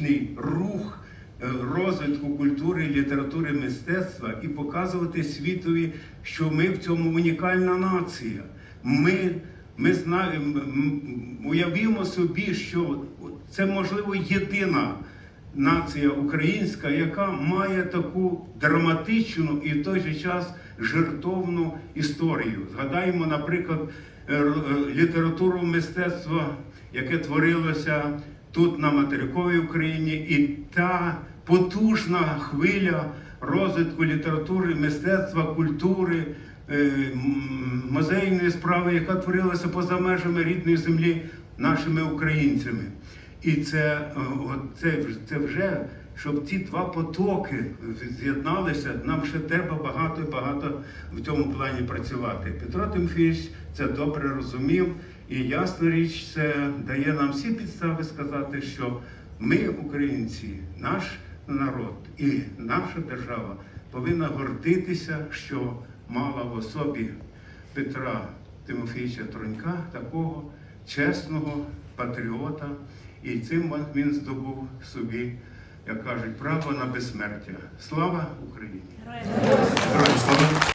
політичний рух е, розвитку культури, літератури, мистецтва і показувати світові, що ми в цьому унікальна нація. Ми, ми знаємо, уявімо собі, що це можливо єдина нація українська, яка має таку драматичну і в той же час жертовну історію. Згадаємо, наприклад, е, е, літературу мистецтва, яке творилося тут на материковій Україні, і та потужна хвиля розвитку літератури, мистецтва, культури, е, музейної справи, яка творилася поза межами рідної землі нашими українцями. І це, е, це, це вже, щоб ці два потоки з'єдналися, нам ще треба багато і багато в цьому плані працювати. Петро Тимофійович це добре розумів, і ясна річ, це дає нам всі підстави сказати, що ми, українці, наш народ і наша держава повинна гордитися, що мала в особі Петра Тимофійовича Тронька, такого чесного патріота, і цим він здобув собі, як кажуть, право на безсмертя. Слава Україні! Героям слава!